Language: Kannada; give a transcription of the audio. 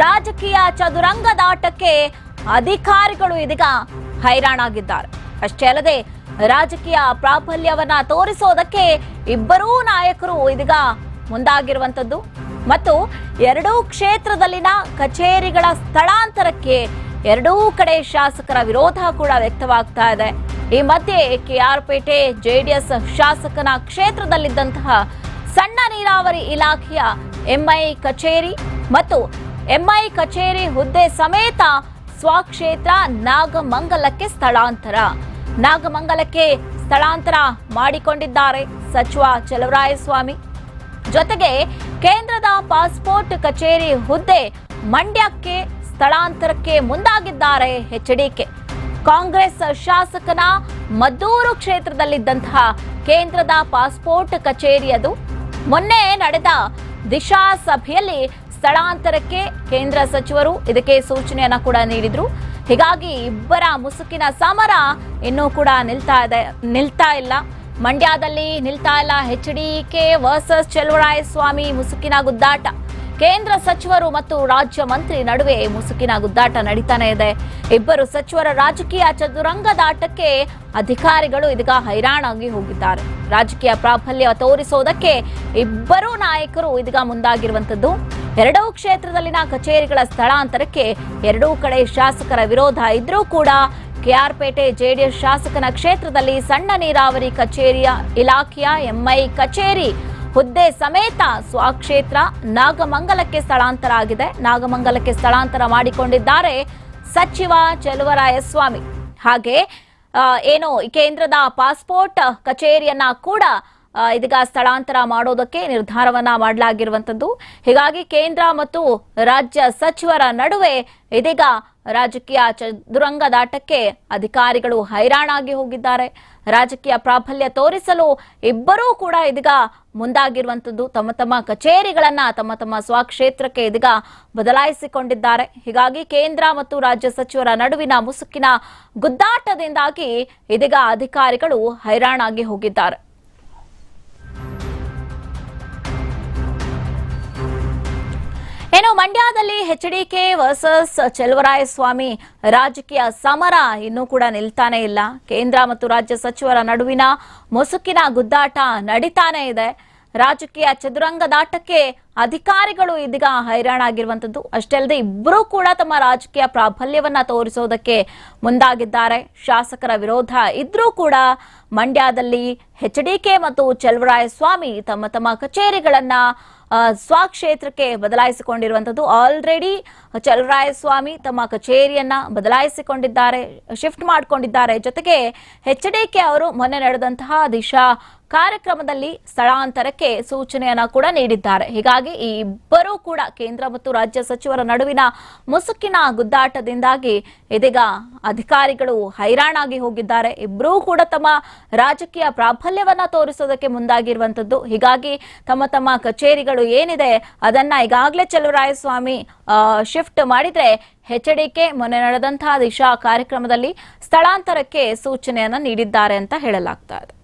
ರಾಜಕೀಯ ಚದುರಂಗದಾಟಕ್ಕೆ ಅಧಿಕಾರಿಗಳು ಇದೀಗ ಹೈರಾಣಾಗಿದ್ದಾರೆ. ಅಷ್ಟೇ ಅಲ್ಲದೆ ರಾಜಕೀಯ ಪ್ರಾಬಲ್ಯವನ್ನ ತೋರಿಸೋದಕ್ಕೆ ಇಬ್ಬರೂ ನಾಯಕರು ಇದೀಗ ಮುಂದಾಗಿರುವಂತದ್ದು ಮತ್ತು ಎರಡೂ ಕ್ಷೇತ್ರದಲ್ಲಿನ ಕಚೇರಿಗಳ ಸ್ಥಳಾಂತರಕ್ಕೆ ಎರಡೂ ಕಡೆ ಶಾಸಕರ ವಿರೋಧ ಕೂಡ ವ್ಯಕ್ತವಾಗ್ತಾ ಇದೆ. ಈ ಮಧ್ಯೆ ಕೆಆರ್ಪೇಟೆ ಜೆಡಿಎಸ್ ಶಾಸಕನ ಕ್ಷೇತ್ರದಲ್ಲಿದ್ದಂತಹ ಸಣ್ಣ ನೀರಾವರಿ ಇಲಾಖೆಯ ಎಂಐ ಕಚೇರಿ ಮತ್ತು ಎಂಐ ಕಚೇರಿ ಹುದ್ದೆ ಸಮೇತ ಸ್ವಕ್ಷೇತ್ರ ನಾಗಮಂಗಲಕ್ಕೆ ಸ್ಥಳಾಂತರ. ನಾಗಮಂಗಲಕ್ಕೆ ಸ್ಥಳಾಂತರ ಮಾಡಿಕೊಂಡಿದ್ದಾರೆ ಸಚಿವ ಚಲವರಾಯಸ್ವಾಮಿ. ಜೊತೆಗೆ ಕೇಂದ್ರದ ಪಾಸ್ಪೋರ್ಟ್ ಕಚೇರಿ ಹುದ್ದೆ ಮಂಡ್ಯಕ್ಕೆ ಸ್ಥಳಾಂತರಕ್ಕೆ ಮುಂದಾಗಿದ್ದಾರೆ ಎಚ್ಡಿಕೆ. ಕಾಂಗ್ರೆಸ್ ಶಾಸಕನ ಮದ್ದೂರು ಕ್ಷೇತ್ರದಲ್ಲಿದ್ದಂತಹ ಕೇಂದ್ರದ ಪಾಸ್ಪೋರ್ಟ್ ಕಚೇರಿ ಅದು ಮೊನ್ನೆ ನಡೆದ ದಿಶಾ ಸಭೆಯಲ್ಲಿ ಸ್ಥಳಾಂತರಕ್ಕೆ ಕೇಂದ್ರ ಸಚಿವರು ಇದಕ್ಕೆ ಸೂಚನೆಯನ್ನ ಕೂಡ ನೀಡಿದ್ರು. ಹೀಗಾಗಿ ಇಬ್ಬರ ಮುಸುಕಿನ ಸಮರ ಇನ್ನೂ ಕೂಡ ನಿಲ್ತಾ ಇದೆ, ನಿಲ್ತಾ ಇಲ್ಲ. ಮಂಡ್ಯದಲ್ಲಿ ನಿಲ್ತಾ ಇಲ್ಲ. H D K versus Cheluvarayaswamy ಮುಸುಕಿನ ಗುದ್ದಾಟ. ಕೇಂದ್ರ ಸಚಿವರು ಮತ್ತು ರಾಜ್ಯ ಮಂತ್ರಿ ನಡುವೆ ಮುಸುಕಿನ ಗುದ್ದಾಟ ನಡೀತಾನೆ ಇದೆ. ಇಬ್ಬರು ಸಚಿವರ ರಾಜಕೀಯ ಚದುರಂಗದಾಟಕ್ಕೆ ಅಧಿಕಾರಿಗಳು ಇದೀಗ ಹೈರಾಣಾಗಿ ಹೋಗಿದ್ದಾರೆ. ರಾಜಕೀಯ ಪ್ರಾಬಲ್ಯ ತೋರಿಸೋದಕ್ಕೆ ಇಬ್ಬರೂ ನಾಯಕರು ಇದೀಗ ಮುಂದಾಗಿರುವಂತದ್ದು ಎರಡೂ ಕ್ಷೇತ್ರದಲ್ಲಿನ ಕಚೇರಿಗಳ ಸ್ಥಳಾಂತರಕ್ಕೆ ಎರಡೂ ಕಡೆ ಶಾಸಕರ ವಿರೋಧ ಇದ್ರೂ ಕೂಡ ಕೆಆರ್ಪೇಟೆ ಜೆಡಿಎಸ್ ಶಾಸಕನ ಕ್ಷೇತ್ರದಲ್ಲಿ ಸಣ್ಣ ನೀರಾವರಿ ಕಚೇರಿಯ ಇಲಾಖೆಯ ಎಂಐ ಕಚೇರಿ. ಹುದ್ದೆ ಸಮೇತ ಸ್ವಕ್ಷೇತ್ರ ನಾಗಮಂಗಲಕ್ಕೆ ಸ್ಥಳಾಂತರ ಆಗಿದೆ. ನಾಗಮಂಗಲಕ್ಕೆ ಸ್ಥಳಾಂತರ ಮಾಡಿಕೊಂಡಿದ್ದಾರೆ ಸಚಿವ ಚೆಲುವರಾಯಸ್ವಾಮಿ. ಹಾಗೆ ಏನು ಕೇಂದ್ರದ ಪಾಸ್ಪೋರ್ಟ್ ಕಚೇರಿಯನ್ನ ಕೂಡ ಇದೀಗ ಸ್ಥಳಾಂತರ ಮಾಡೋದಕ್ಕೆ ನಿರ್ಧಾರವನ್ನ ಮಾಡಲಾಗಿರುವಂತದ್ದು. ಹೀಗಾಗಿ ಕೇಂದ್ರ ಮತ್ತು ರಾಜ್ಯ ಸಚಿವರ ನಡುವೆ ಇದೀಗ ರಾಜಕೀಯ ಚದುರಂಗದಾಟಕ್ಕೆ ಅಧಿಕಾರಿಗಳು ಹೈರಾಣಾಗಿ ಹೋಗಿದ್ದಾರೆ. ರಾಜಕೀಯ ಪ್ರಾಬಲ್ಯ ತೋರಿಸಲು ಇಬ್ಬರೂ ಕೂಡ ಇದೀಗ ಮುಂದಾಗಿರುವಂತದ್ದು. ತಮ್ಮ ತಮ್ಮ ಕಚೇರಿಗಳನ್ನ, ತಮ್ಮ ತಮ್ಮ ಸ್ವಕ್ಷೇತ್ರಕ್ಕೆ ಇದೀಗ ಬದಲಾಯಿಸಿಕೊಂಡಿದ್ದಾರೆ. ಹೀಗಾಗಿ ಕೇಂದ್ರ ಮತ್ತು ರಾಜ್ಯ ಸಚಿವರ ನಡುವಿನ ಮುಸುಕಿನ ಗುದ್ದಾಟದಿಂದಾಗಿ ಇದೀಗ ಅಧಿಕಾರಿಗಳು ಹೈರಾಣಾಗಿ ಹೋಗಿದ್ದಾರೆ. ಏನು ಮಂಡ್ಯದಲ್ಲಿ ಎಚ್ಡಿಕೆ ವರ್ಸಸ್ ಸ್ವಾಮಿ ರಾಜಕೀಯ ಸಮರ ಇನ್ನೂ ಕೂಡ ನಿಲ್ತಾನೆ ಇಲ್ಲ. ಕೇಂದ್ರ ಮತ್ತು ರಾಜ್ಯ ಸಚಿವರ ನಡುವಿನ ಮುಸುಕಿನ ಗುದ್ದಾಟ ನಡೀತಾನೆ ಇದೆ. ರಾಜಕೀಯ ಚದುರಂಗದಾಟಕ್ಕೆ ಅಧಿಕಾರಿಗಳು ಇದೀಗ ಹೈರಾಣಾಗಿರುವಂತದ್ದು ಅಷ್ಟೇ ಅಲ್ಲದೆ ಇಬ್ಬರೂ ಕೂಡ ತಮ್ಮ ರಾಜಕೀಯ ಪ್ರಾಬಲ್ಯವನ್ನ ತೋರಿಸೋದಕ್ಕೆ ಮುಂದಾಗಿದ್ದಾರೆ. ಶಾಸಕರ ವಿರೋಧ ಇದ್ರೂ ಕೂಡ ಮಂಡ್ಯದಲ್ಲಿ ಹೆಚ್ಡಿಕೆ ಮತ್ತು ಸ್ವಾಮಿ ತಮ್ಮ ತಮ್ಮ ಕಚೇರಿಗಳನ್ನ ಸ್ವಕ್ಷೇತ್ರಕ್ಕೆ ಬದಲಾಯಿಸಿಕೊಂಡಿರುವಂತದ್ದು ಆಲ್ರೆಡಿ ಸ್ವಾಮಿ ತಮ್ಮ ಕಚೇರಿಯನ್ನ ಬದಲಾಯಿಸಿಕೊಂಡಿದ್ದಾರೆ, ಶಿಫ್ಟ್ ಮಾಡಿಕೊಂಡಿದ್ದಾರೆ. ಜೊತೆಗೆ ಎಚ್ ಅವರು ಮೊನ್ನೆ ನಡೆದಂತಹ ದಿಶಾ ಕಾರ್ಯಕ್ರಮದಲ್ಲಿ ಸ್ಥಳಾಂತರಕ್ಕೆ ಸೂಚನೆಯನ್ನ ಕೂಡ ನೀಡಿದ್ದಾರೆ. ಹೀಗಾಗಿ ಈ ಇಬ್ಬರೂ ಕೂಡ ಕೇಂದ್ರ ಮತ್ತು ರಾಜ್ಯ ಸಚಿವರ ನಡುವಿನ ಮುಸುಕಿನ ಗುದ್ದಾಟದಿಂದಾಗಿ ಇದೀಗ ಅಧಿಕಾರಿಗಳು ಹೈರಾಣಾಗಿ ಹೋಗಿದ್ದಾರೆ. ಇಬ್ಬರೂ ಕೂಡ ತಮ್ಮ ರಾಜಕೀಯ ಪ್ರಾಬಲ್ಯವನ್ನ ತೋರಿಸೋದಕ್ಕೆ ಮುಂದಾಗಿರುವಂತದ್ದು. ಹೀಗಾಗಿ ತಮ್ಮ ತಮ್ಮ ಕಚೇರಿಗಳು ಏನಿದೆ ಅದನ್ನ ಈಗಾಗಲೇ ಚಲುವರಾಯಸ್ವಾಮಿ ಶಿಫ್ಟ್ ಮಾಡಿದ್ರೆ ಎಚ್ ಡಿ ಕೆ ಮೊನ್ನೆ ನಡೆದಂತಹ ದಿಶಾ ಕಾರ್ಯಕ್ರಮದಲ್ಲಿ ಸ್ಥಳಾಂತರಕ್ಕೆ ಸೂಚನೆಯನ್ನ ನೀಡಿದ್ದಾರೆ ಅಂತ ಹೇಳಲಾಗ್ತಾ ಇದೆ.